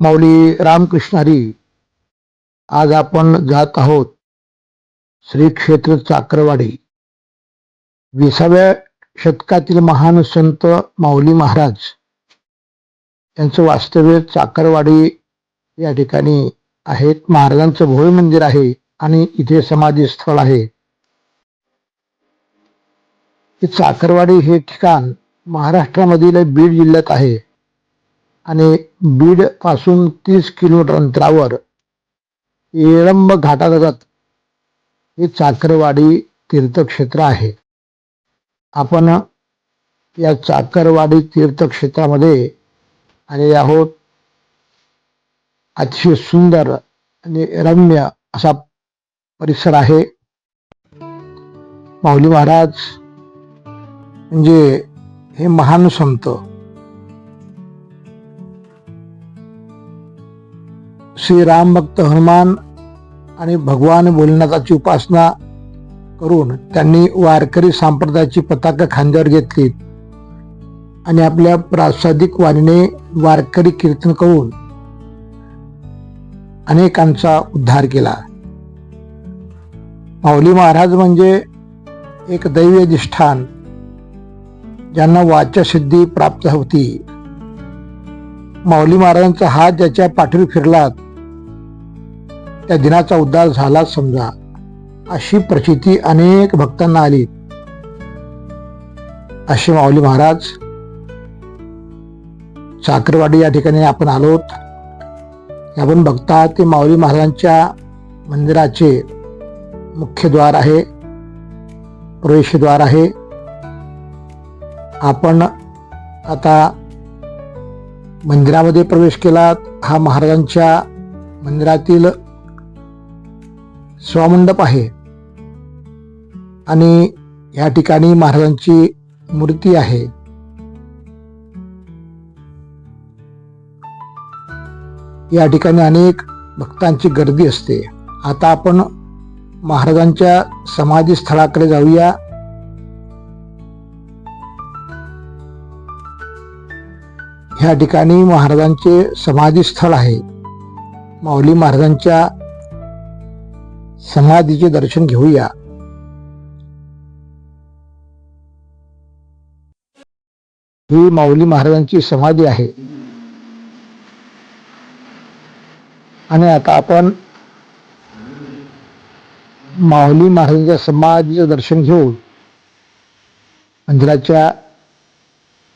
माऊली रामकृष्णारी आज आपण जात आहोत श्री क्षेत्र चाक्रवाडी. विसाव्या शतकातील महान संत माऊली महाराज यांचं वास्तव्य चाकरवाडी या ठिकाणी आहेत. महाराजांचं भोळ मंदिर आहे आणि इथे समाधी स्थळ आहे चाकरवाडी हे ठिकाण महाराष्ट्रामधील बीड जिल्ह्यात आहे. आणि बीडपासून तीस किलोमीटर अंतरावर येळंब घाटालगत हे चाकरवाडी तीर्थक्षेत्र आहे. आपण या चाकरवाडी तीर्थक्षेत्रामध्ये आलेले आहोत. अतिशय सुंदर आणि रम्य असा परिसर आहे. माऊली महाराज म्हणजे हे महान संत श्री राम भक्त हनुमान आणि भगवान भोलेनाथाची उपासना करून त्यांनी वारकरी संप्रदायाची पताका खांद्यावर घेतली आणि आपल्या प्रासादिक वाणीने वारकरी कीर्तन करून अनेकांचा उद्धार केला. माऊली महाराज म्हणजे एक दैवी अधिष्ठान ज्यांना वाचसिद्धी प्राप्त होती. माऊली महाराजांचा हात ज्याच्या पाठीवर फिरला त्या दिनाचा उद्धार झाला समजा. अशी प्रचिती अनेक भक्तांना आली. असे माऊली महाराज साखरवाडी या ठिकाणी आपण आलोत. आपण बघता ते माऊली महाराजांच्या मंदिराचे मुख्य द्वार आहे प्रवेशद्वार आहे. आपण आता मंदिरामध्ये प्रवेश केलात. हा महाराजांच्या मंदिरातील स्वमंडप आहे. आणि या ठिकाणी महाराजांची मूर्ती आहे. या ठिकाणी अनेक भक्तांची गर्दी असते. आता आपण महाराजांच्या समाधी स्थळाकडे जाऊया. ह्या ठिकाणी महाराजांचे समाधी स्थळ आहे. माऊली महाराजांच्या समाधीचे दर्शन घेऊया. ही माऊली महाराजांची समाधी आहे. आणि आता आपण माऊली महाराजांच्या समाधीचं दर्शन घेऊन मंदिराच्या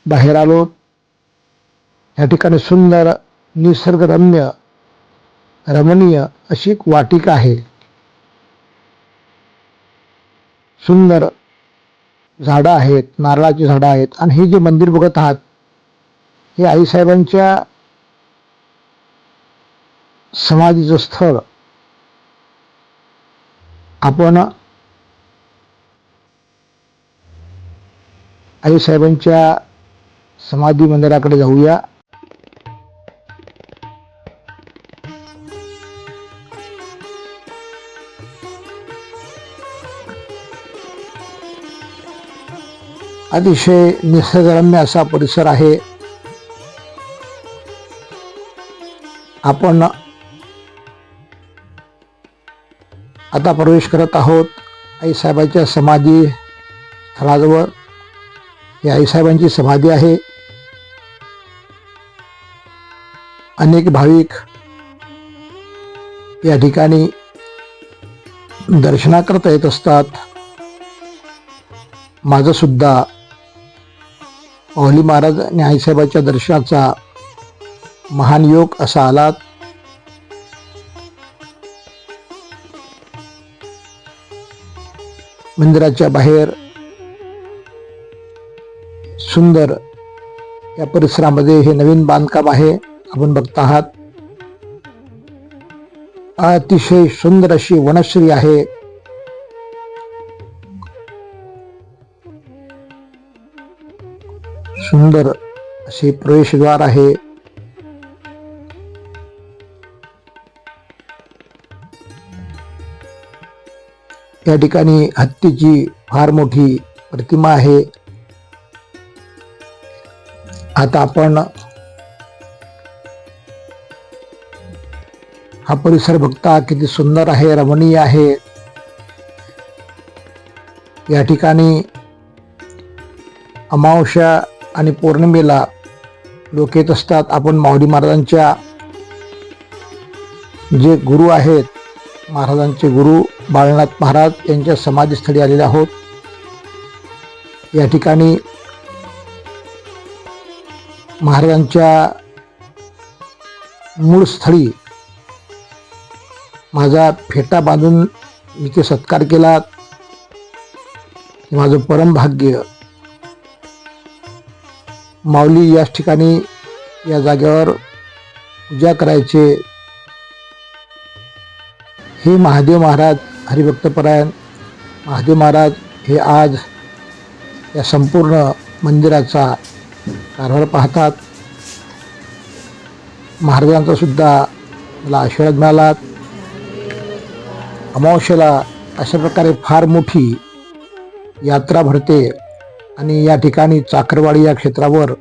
बाहेर आलो. या ठिकाणी सुंदर निसर्गरम्य रमणीय अशी एक वाटिका आहे. सुंदर झाडं आहेत नारळाची झाडं आहेत आणि हे जे मंदिर बघत आहात हे आईसाहेबांच्या समाधीचं स्थळ. आपण आईसाहेबांच्या समाधी मंदिराकडे जाऊया. अतिशय निसर्गरम्य असा परिसर आहे. आपण आता प्रवेश करत आहोत आईसाहेबांच्या समाधी स्थळाजवळ. ही आईसाहेबांची समाधी आहे. अनेक भाविक या ठिकाणी दर्शनाकरता येत असतात. माझं अहली महाराज आणि दर्शनाचा महान योग असा आलात. मंदिराच्या बाहेर सुंदर या परिसरामध्ये हे नवीन बांधकाम आहे. आपण बघता आहात. अतिशय सुंदर अशी वनश्री आहे. सुंदर असे प्रवेशद्वार आहे. या ठिकाणी हत्तीची फार मोठी प्रतिमा आहे. आता आपण हा परिसर बघता किती सुंदर आहे रमणीय आहे. या ठिकाणी अमावस्या आणि पौर्णिमेला लोक येत असतात. आपण माऊली महाराजांच्या जे गुरु आहेत महाराजांचे गुरु बाळनाथ महाराज यांच्या समाधीस्थळी आलेले आहोत. या ठिकाणी महाराजांच्या मूळ स्थळी माझा फेटा बांधून इथे सत्कार केला. माझं परम भाग्य माऊली याच ठिकाणी या जागेवर पूजा करायचे. हे महादेव महाराज हरिभक्तपरायण महादेव महाराज हे आज या संपूर्ण मंदिराचा कारभार पाहतात. महाराजांचा सुद्धा मला आशीर्वाद मिळाला अमावस्येला अशा प्रकारे फार मोठी यात्रा भरते. आणि या ठिकाणी चाकरवाडी या क्षेत्रावर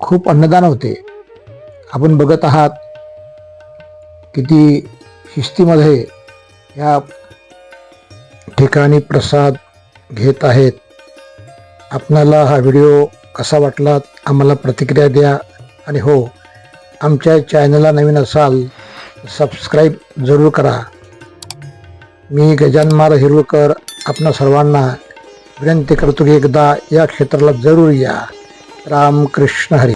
खूप अन्नदान होते. आपण बघत आहात किती शिस्तीमध्ये या ठिकाणी प्रसाद घेत आहेत. आपणाला हा व्हिडिओ कसा वाटला आम्हाला प्रतिक्रिया द्या. आणि हो आमच्या चॅनलला नवीन असाल सबस्क्राईब जरूर करा. मी गजानमार हिरुळकर आपणा सर्वांना विनंती करतो की एकदा या क्षेत्राला जरूर या. रामकृष्ण हरी.